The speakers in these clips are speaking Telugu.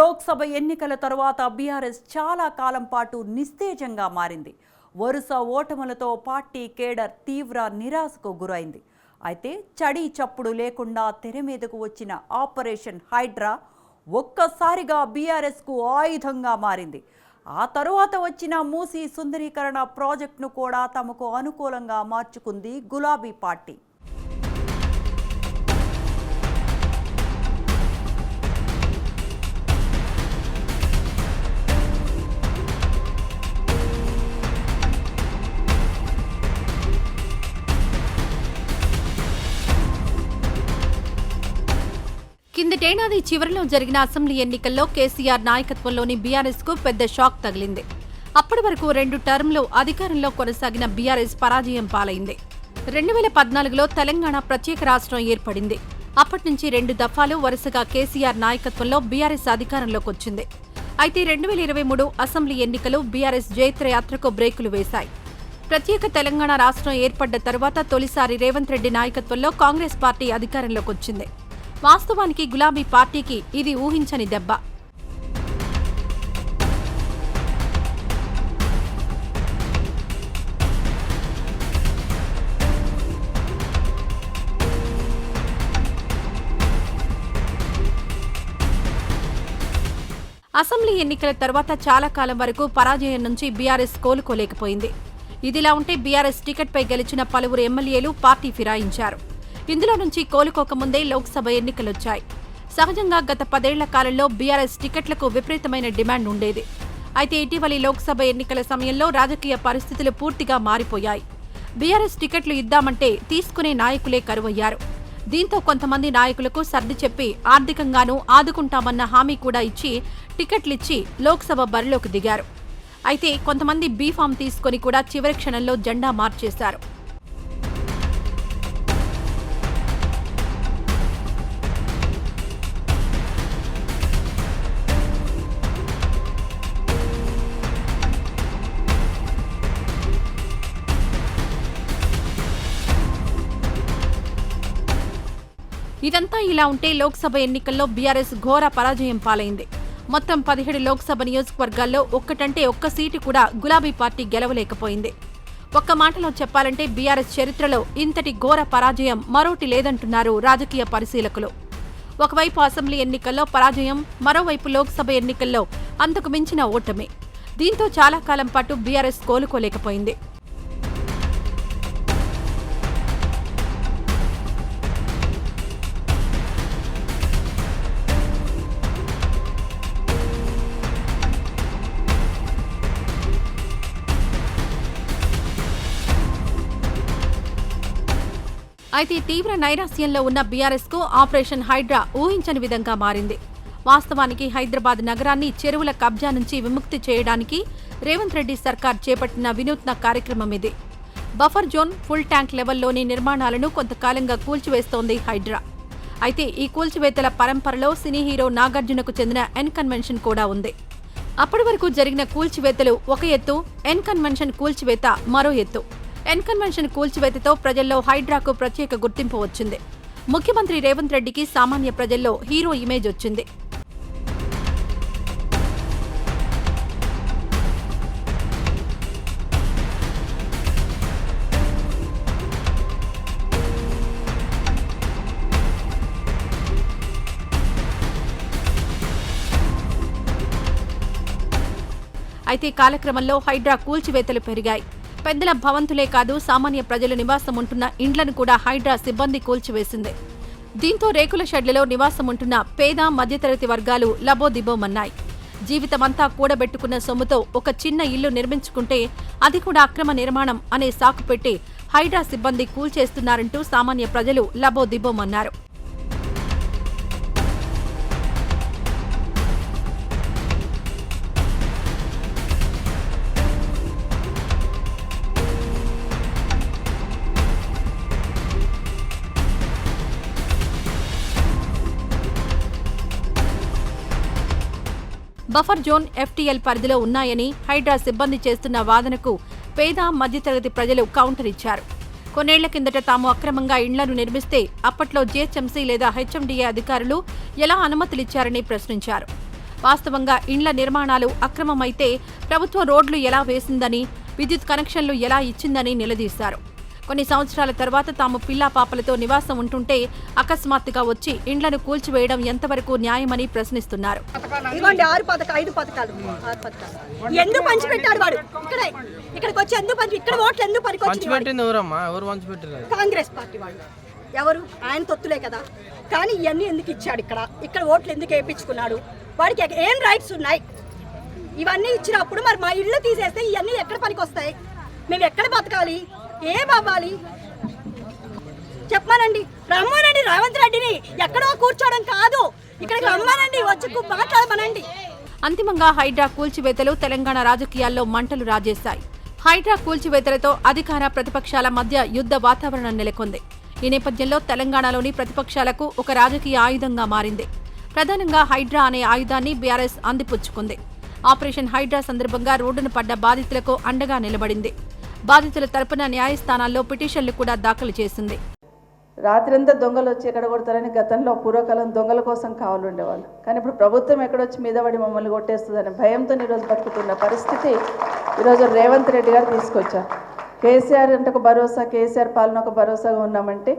లోక్సభ ఎన్నికల తరువాత బీఆర్ఎస్ చాలా కాలం పాటు నిస్తేజంగా మారింది. వరుస ఓటములతో పార్టీ కేడర్ తీవ్ర నిరాశకు గురైంది. అయితే చడి చప్పుడు లేకుండా తెర మీదకు వచ్చిన ఆపరేషన్ హైడ్రా ఒక్కసారిగా బీఆర్ఎస్కు ఆయుధంగా మారింది. ఆ తరువాత వచ్చిన మూసీ సుందరీకరణ ప్రాజెక్టును కూడా తమకు అనుకూలంగా మార్చుకుంది గులాబీ పార్టీ. కిందటేడాది చివరిలో జరిగిన అసెంబ్లీ ఎన్నికల్లో కేసీఆర్ నాయకత్వంలోని బీఆర్ఎస్కు పెద్ద షాక్ తగిలింది. అప్పటి వరకు రెండు టర్మ్లు అధికారంలో కొనసాగిన బీఆర్ఎస్ పరాజయం పాలైంది. రెండు వేల పద్నాలుగులో తెలంగాణ ప్రత్యేక రాష్ట్రం ఏర్పడింది. అప్పటి నుంచి రెండు దఫాలు వరుసగా కేసీఆర్ నాయకత్వంలో బీఆర్ఎస్ అధికారంలోకి వచ్చింది. అయితే రెండు వేల ఇరవై మూడు అసెంబ్లీ ఎన్నికలు బీఆర్ఎస్ జైత్రయాత్రకు బ్రేకులు వేశాయి. ప్రత్యేక తెలంగాణ రాష్ట్రం ఏర్పడ్డ తర్వాత తొలిసారి రేవంత్ రెడ్డి నాయకత్వంలో కాంగ్రెస్ పార్టీ అధికారంలోకి వచ్చింది. వాస్తవానికి గులాబీ పార్టీకి ఇది ఊహించని దెబ్బ. అసెంబ్లీ ఎన్నికల తర్వాత చాలా కాలం వరకు పరాజయం నుంచి బీఆర్ఎస్ కోలుకోలేకపోయింది. ఇదిలా ఉంటే బీఆర్ఎస్ టికెట్పై గెలిచిన పలువురు ఎమ్మెల్యేలు పార్టీ ఫిరాయించారు. ఇందులో నుంచి కోలుకోకముందే లోక్సభ ఎన్నికలొచ్చాయి. సహజంగా గత పదేళ్ళ కాలంలో బీఆర్ఎస్ టికెట్లకు విపరీతమైన డిమాండ్ ఉండేది. అయితే ఇటీవలి లోక్సభ ఎన్నికల సమయంలో రాజకీయ పరిస్థితులు పూర్తిగా మారిపోయాయి. బీఆర్ఎస్ టికెట్లు ఇద్దామంటే తీసుకునే నాయకులే కరువయ్యారు. దీంతో కొంతమంది నాయకులకు సర్ది చెప్పి ఆర్థికంగానూ ఆదుకుంటామన్న హామీ కూడా ఇచ్చి టికెట్లిచ్చి లోక్సభ బరిలోకి దిగారు. అయితే కొంతమంది బీఫామ్ తీసుకొని కూడా చివరి క్షణంలో జెండా మార్చేశారు. ఇదంతా ఇలా ఉంటే లోక్సభ ఎన్నికల్లో బీఆర్ఎస్ ఘోర పరాజయం పాలైంది. మొత్తం పదిహేడు లోక్సభ నియోజకవర్గాల్లో ఒక్కటంటే ఒక్క సీటు కూడా గులాబీ పార్టీ గెలవలేకపోయింది. ఒక్క మాటలో చెప్పాలంటే బీఆర్ఎస్ చరిత్రలో ఇంతటి ఘోర పరాజయం మరోటి లేదంటున్నారు రాజకీయ పరిశీలకులు. ఒకవైపు అసెంబ్లీ ఎన్నికల్లో పరాజయం మరోవైపు లోక్సభ ఎన్నికల్లో అంతకు మించిన ఓటమి. దీంతో చాలా కాలం పాటు బీఆర్ఎస్ కోలుకోలేకపోయింది. అయితే తీవ్ర నైరాస్యంలో ఉన్న బీఆర్ఎస్కు ఆపరేషన్ హైడ్రా ఊహించని విధంగా మారింది. వాస్తవానికి హైదరాబాద్ నగరాన్ని చెరువుల కబ్జా నుంచి విముక్తి చేయడానికి రేవంత్ రెడ్డి సర్కార్ చేపట్టిన వినూత్న కార్యక్రమం ఇది. బఫర్ జోన్ ఫుల్ ట్యాంక్ లెవెల్లోని నిర్మాణాలను కొంతకాలంగా కూల్చివేస్తోంది హైడ్రా. అయితే ఈ కూల్చివేతల పరంపరలో సినీ హీరో నాగార్జునకు చెందిన ఎన్ కన్వెన్షన్ కూడా ఉంది. అప్పటి వరకు జరిగిన కూల్చివేతలు ఒక ఎత్తు ఎన్ కన్వెన్షన్ కూల్చివేత మరో ఎత్తు. ఎన్కన్వెన్షన్ కూల్చివేతతో ప్రజల్లో హైడ్రాకు ప్రత్యేక గుర్తింపు వచ్చింది. ముఖ్యమంత్రి రేవంత్ రెడ్డికి సామాన్య ప్రజల్లో హీరో ఇమేజ్ వచ్చింది. అయితే కాలక్రమంలో హైడ్రా కూల్చివేతలు పెరిగాయి. పెద్దల భవంతులే కాదు సామాన్య ప్రజలు నివాసం ఉంటున్న ఇండ్లను కూడా హైడ్రా సిబ్బంది కూల్చివేసింది. దీంతో రేకుల షెడ్లలో నివాసం ఉంటున్న పేద మధ్యతరగతి వర్గాలు లబోదిబోమన్నాయి. జీవితమంతా కూడబెట్టుకున్న సొమ్ముతో ఒక చిన్న ఇల్లు నిర్మించుకుంటే అది కూడా అక్రమ నిర్మాణం అనే సాకు పెట్టి హైడ్రా సిబ్బంది కూల్చేస్తున్నారంటూ సామాన్య ప్రజలు లబోదిబోమన్నారు. బఫర్ జోన్ ఎఫ్టీఎల్ పరిధిలో ఉన్నాయని హైడ్రా సిబ్బంది చేస్తున్న వాదనకు పేద మధ్యతరగతి ప్రజలు కౌంటర్ ఇచ్చారు. కొన్నేళ్ళ కిందట తాము అక్రమంగా ఇండ్లను నిర్మిస్తే అప్పట్లో జీహెచ్ఎంసీ లేదా హెచ్ఎండిఏ అధికారులు ఎలా అనుమతులిచ్చారని ప్రశ్నించారు. వాస్తవంగా ఇండ్ల నిర్మాణాలు అక్రమమైతే ప్రభుత్వం రోడ్లు ఎలా వేసిందని విద్యుత్ కనెక్షన్లు ఎలా ఇచ్చిందని నిలదీశారు. కొన్ని సంవత్సరాల తర్వాత తాము పిల్లా పాపలతో నివాసం ఉంటుంటే అకస్మాత్తుగా వచ్చి ఇండ్లను కూల్చివేయడం ఎంతవరకు న్యాయమని ప్రశ్నిస్తున్నారు. ఎందుకు పంచిపెట్టాడు వాడు? ఇక్కడే ఇక్కడికి వచ్చి ఎందుకు పంచి ఇక్కడ ఓట్లు ఎందుకు కాంగ్రెస్ పార్టీ వాళ్ళు. ఎవరు? ఆయన తొత్తులే కదా. కానీ ఇవన్నీ ఎందుకు ఇచ్చాడు ఇక్కడ? ఇక్కడ ఓట్లు ఎందుకు వేయించుకున్నాడు? వాడికి ఏం రైట్స్ ఉన్నాయి? ఇవన్నీ ఇచ్చినప్పుడు మరి మా ఇల్లు తీసేస్తే ఇవన్నీ ఎక్కడ పనికి వస్తాయి మేము ఎక్కడ బతకాలి? ఏం అవ్వాలి చెప్పమానండి. రమ్మనండి రేవంత్ రెడ్డిని. ఎక్కడో కూర్చోవడం కాదు. ఇక్కడికి రమ్మనండి. వచ్చి మాట్లాడమనండి. అంతిమంగా హైడ్రా కూల్చివేతలు తెలంగాణ రాజకీయాల్లో మంటలు రాజేశాయి. హైడ్రా కూల్చివేతలతో అధికార ప్రతిపక్షాల మధ్య యుద్ధ వాతావరణం నెలకొంది. ఈ నేపథ్యంలో తెలంగాణలోని ప్రతిపక్షాలకు ఒక రాజకీయ ఆయుధంగా మారింది. ప్రధానంగా హైడ్రా అనే ఆయుధాన్ని బీఆర్ఎస్ అందిపుచ్చుకుంది. ఆపరేషన్ హైడ్రా సందర్భంగా రోడ్డున పడ్డ బాధితులకు అండగా నిలబడింది. బాధితుల తరపున న్యాయస్థానాల్లో పిటిషన్లు కూడా దాఖలు చేసింది. రాత్రంతా దొంగలు వచ్చి ఎక్కడ కొడతారని గతంలో పూర్వకాలం దొంగల కోసం కావాలి ఉండేవాళ్ళు. కానీ ఇప్పుడు ప్రభుత్వం ఎక్కడొచ్చి మీద పడి మమ్మల్ని కొట్టేస్తుందని భయంతో ఈరోజు బతుకుతున్న పరిస్థితి ఈరోజు రేవంత్ రెడ్డి గారు తీసుకొచ్చారు. కేసీఆర్ అంటే ఒక భరోసా కేసీఆర్ పాలన ఒక భరోసాగా ఉన్నామంటే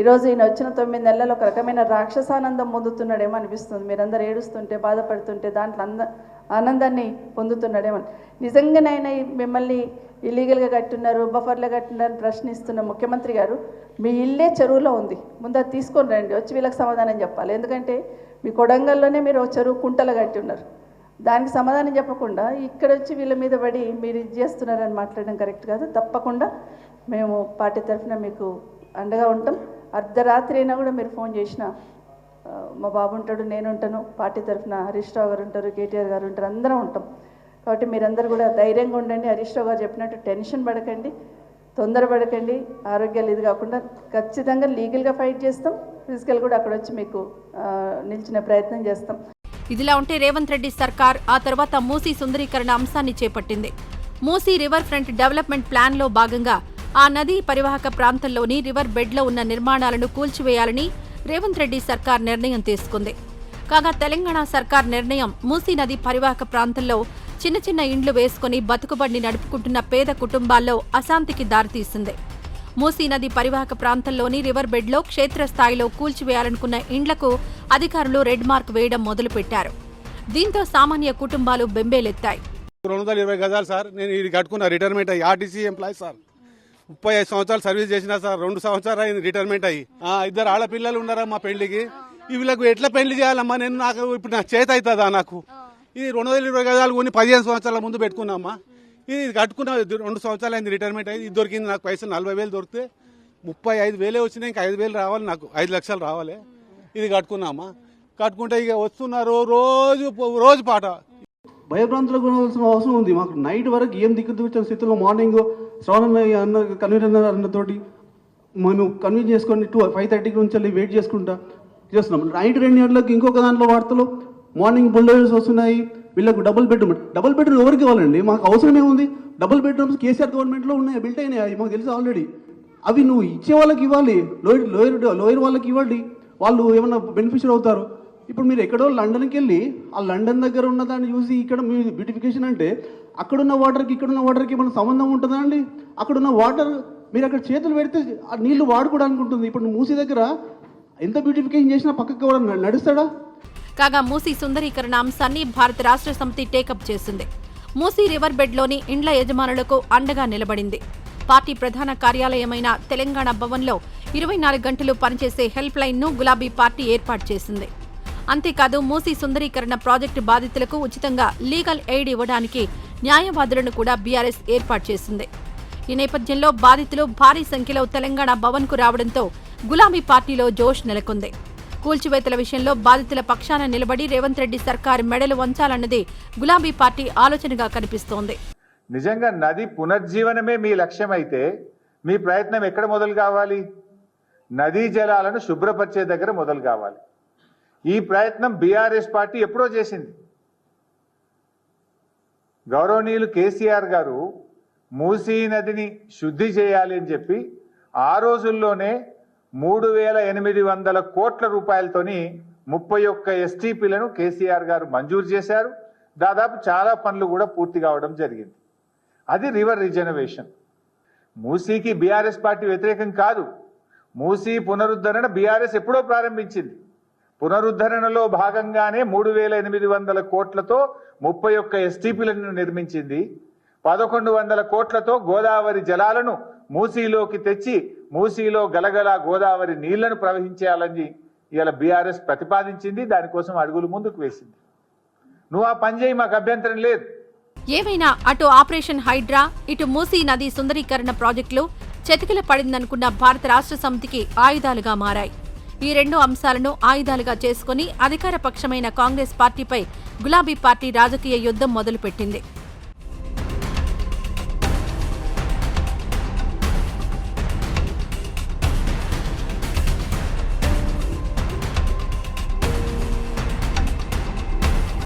ఈరోజు ఈయన వచ్చిన తొమ్మిది నెలల్లో ఒక రకమైన రాక్షసానందం పొందుతున్నాడేమో అనిపిస్తుంది. మీరందరూ ఏడుస్తుంటే బాధపడుతుంటే దాంట్లో అంద ఆనందాన్ని పొందుతున్నాడేమో. నిజంగానైనా మిమ్మల్ని ఇల్లీగల్గా కట్టున్నారు బఫర్లో కట్టున్నారు ప్రశ్నిస్తున్న ముఖ్యమంత్రి గారు మీ ఇల్లే చెరువులో ఉంది. ముందు అది తీసుకొని రండి వచ్చి వీళ్ళకి సమాధానం చెప్పాలి. ఎందుకంటే మీ కొడంగల్లోనే మీరు చెరువు కుంటలు కట్టి ఉన్నారు. దానికి సమాధానం చెప్పకుండా ఇక్కడ వచ్చి వీళ్ళ మీద పడి మీరు ఇది చేస్తున్నారని మాట్లాడడం కరెక్ట్ కాదు. తప్పకుండా మేము పార్టీ తరఫున మీకు అండగా ఉంటాం. అర్ధరాత్రి అయినా కూడా మీరు ఫోన్ చేసినా మా బాబు ఉంటాడు నేను ఉంటాను పార్టీ తరఫున హరీష్ రావు గారు ఉంటారు కేటీఆర్ గారు ఉంటారు అందరం ఉంటాం. కాబట్టి మీరందరూ కూడా ధైర్యంగా ఉండండి. హరీష్ రావు గారు చెప్పినట్టు టెన్షన్ పడకండి తొందరపడకండి ఆరోగ్యాలు ఇది కాకుండా ఖచ్చితంగా లీగల్గా ఫైట్ చేస్తాం ఫిజికల్ కూడా అక్కడ వచ్చి మీకు నిలిచిన ప్రయత్నం చేస్తాం. ఇదిలా ఉంటే రేవంత్ రెడ్డి సర్కార్ ఆ తర్వాత మూసీ సుందరీకరణ అంశాన్ని చేపట్టింది. మూసీ రివర్ ఫ్రంట్ డెవలప్మెంట్ ప్లాన్లో భాగంగా ఆ నదీ పరివాహక ప్రాంతంలోని రివర్ బెడ్లో ఉన్న నిర్మాణాలను కూల్చివేయాలని రేవంత్ రెడ్డి సర్కార్ నిర్ణయం తీసుకుంది. కాగా తెలంగాణ సర్కార్ నిర్ణయం మూసీ నది పరివాహక ప్రాంతంలో చిన్న చిన్న ఇండ్లు వేసుకుని బతుకుబడిని నడుపుకుంటున్న పేద కుటుంబాల్లో అశాంతికి దారితీసింది. మూసీ నది పరివాహక ప్రాంతంలోని రివర్ బెడ్లో క్షేత్రస్థాయిలో కూల్చివేయాలనుకున్న ఇండ్లకు అధికారులు రెడ్ మార్క్ వేయడం మొదలుపెట్టారు. దీంతో సామాన్య కుటుంబాలు బెంబేలెత్తాయి. రెండు వందల ఇరవై గజాలు సార్ నేను ఇది కట్టుకున్నా రిటైర్మెంట్ ఆర్టీసీ ఎంప్లాయీ సార్. ముప్పై ఐదు సంవత్సరాలు సర్వీస్ చేసిన సార్ రెండు సంవత్సరాలు అయింది రిటైర్మెంట్ అయ్యి. ఇద్దరు ఆడపిల్లలు ఉన్నారా మా పెళ్ళికి ఈ వీళ్ళకు ఎట్లా పెళ్ళి చేయాలమ్మా? నేను నాకు ఇప్పుడు నా చేత అవుతుందా నాకు? ఇది రెండు వందల ఇరవై గదాలు కొన్ని పదిహేను సంవత్సరాల ముందు పెట్టుకున్నామ్మా ఇది కట్టుకున్న ఇది రెండు సంవత్సరాలు అయింది రిటైర్మెంట్ అయింది ఇది దొరికింది నాకు పైసలు నలభై వేలు దొరికితే ముప్పై ఐదు వేలే వచ్చినాయి ఇంకా ఐదు వేలు రావాలి నాకు. ఐదు లక్షలు రావాలి. ఇది కట్టుకున్నామా? కట్టుకుంటే ఇక వస్తున్నారు రోజు రోజు పాట. భయభ్రాంతులకు అవసరం ఉంది. మాకు నైట్ వరకు ఏం దిక్కు చూపించిన స్థితిలో మార్నింగ్ శ్రవణ్ అన్న కన్వీనర్ అన్నతోటి మేము కన్వీన్ చేసుకొని టూ ఫైవ్ థర్టీకి నుంచి వెళ్ళి వెయిట్ చేసుకుంటా చేస్తున్నాం. నైట్ రెండు గంటలకు ఇంకొక దాంట్లో వార్తలు మార్నింగ్ బుల్డోజర్స్ వస్తున్నాయి వీళ్ళకు డబుల్ బెడ్రూమ్ డబుల్ బెడ్రూమ్ ఎవరికి ఇవ్వాలండి? మాకు అవసరం ఏముంది? డబుల్ బెడ్రూమ్స్ కేసీఆర్ గవర్నమెంట్లో ఉన్నాయి? బిల్ట్ అయినాయి? అవి మాకు తెలుసు ఆల్రెడీ అవి నువ్వు ఇచ్చే వాళ్ళకి ఇవ్వాలి. లోయర్ లోయర్ లోయర్ వాళ్ళకి ఇవ్వండి వాళ్ళు ఏమన్నా బెనిఫిషియర్ అవుతారు? ఇప్పుడు మీరు ఎక్కడో లండన్కి వెళ్ళి ఆ లండన్ దగ్గర ఉన్న దాన్ని చూసి ఇక్కడ మీ బ్యూటిఫికేషన్ అంటే అక్కడున్న వాటర్కి ఇక్కడున్న వాటర్కి ఏమైనా సంబంధం ఉంటుందా అండి? అక్కడున్న వాటర్ మీరు అక్కడ చేతులు పెడితే ఆ నీళ్ళు వాడుకోవడానికి ఉంటుంది. ఇప్పుడు మూసీ దగ్గర ఎంత బ్యూటిఫికేషన్ చేసినా పక్కకి కూడా నడుస్తాడా? కాగా మూసీ సుందరీకరణ అంశాన్ని భారత రాష్ట్ర సమితి టేకప్ చేసింది. మూసీ రివర్ బెడ్లోని ఇండ్ల యజమానులకు అండగా నిలబడింది. పార్టీ ప్రధాన కార్యాలయమైన తెలంగాణ భవన్లో ఇరవై నాలుగు గంటలు పనిచేసే హెల్ప్ లైన్ను గులాబీ పార్టీ ఏర్పాటు చేసింది. అంతేకాదు మూసీ సుందరీకరణ ప్రాజెక్టు బాధితులకు ఉచితంగా లీగల్ ఎయిడ్ ఇవ్వడానికి న్యాయవాదులను కూడా బీఆర్ఎస్ ఏర్పాటు చేసింది. ఈ నేపథ్యంలో బాధితులు భారీ సంఖ్యలో తెలంగాణ భవన్కు రావడంతో గులాబీ పార్టీలో జోష్ నెలకొంది. కూల్చివేతల విషయంలో బాధితుల పక్షాన నిలబడి రేవంత్ రెడ్డి సర్కారు మెడలు వంచాలన్నది గులాబీ పార్టీ ఆలోచనగా కనిపిస్తోంది. నిజంగా నది పునర్జీవనమే మీ లక్ష్యమైతే మీ ప్రయత్నం ఎక్కడ మొదలు కావాలి? నదీ జలాలను శుభ్రపరిచే దగ్గర మొదలు కావాలి. ఈ ప్రయత్నం బీఆర్ఎస్ పార్టీ ఎప్పుడో చేసింది. గౌరవనీయులు కేసీఆర్ గారు మూసీ నదిని శుద్ధి చేయాలి అని చెప్పి ఆ రోజుల్లోనే మూడు వేల ఎనిమిది వందల కోట్ల రూపాయలతోని ముప్పై ఒక్క ఎస్టీపీలను కేసీఆర్ గారు మంజూరు చేశారు. దాదాపు చాలా పనులు కూడా పూర్తి కావడం జరిగింది. అది రివర్ రిజనవేషన్ మూసీకి బీఆర్ఎస్ పార్టీ వ్యతిరేకం కాదు. మూసీ పునరుద్ధరణ బీఆర్ఎస్ ఎప్పుడో ప్రారంభించింది. పునరుద్ధరణలో భాగంగానే మూడు వేల ఎనిమిది వందల కోట్లతో ముప్పై ఒక్క ఎస్టీపీలను నిర్మించింది. పదకొండు వందల కోట్లతో గోదావరి జలాలను మూసీలోకి తెచ్చి మూసీలో గలగల గోదావరి నీళ్ళను ప్రవహించాలని ఇలా బీఆర్ఎస్ ప్రతిపాదించింది. దానికోసం అడుగులు ముందుకు వేసింది. నువ్వు ఆ పని చేయి మాకు అభ్యంతరం లేదు. ఏమైనా అటు ఆపరేషన్ హైడ్రా ఇటు మూసీ నది సుందరీకరణ ప్రాజెక్టులు చెతికిల పడిందనుకున్న భారత రాష్ట్ర సమితికి ఆయుధాలుగా మారాయి. ఈ రెండు అంశాలను ఆయుధాలుగా చేసుకుని అధికార పక్షమైన కాంగ్రెస్ పార్టీపై గులాబీ పార్టీ రాజకీయ యుద్ధం మొదలుపెట్టింది.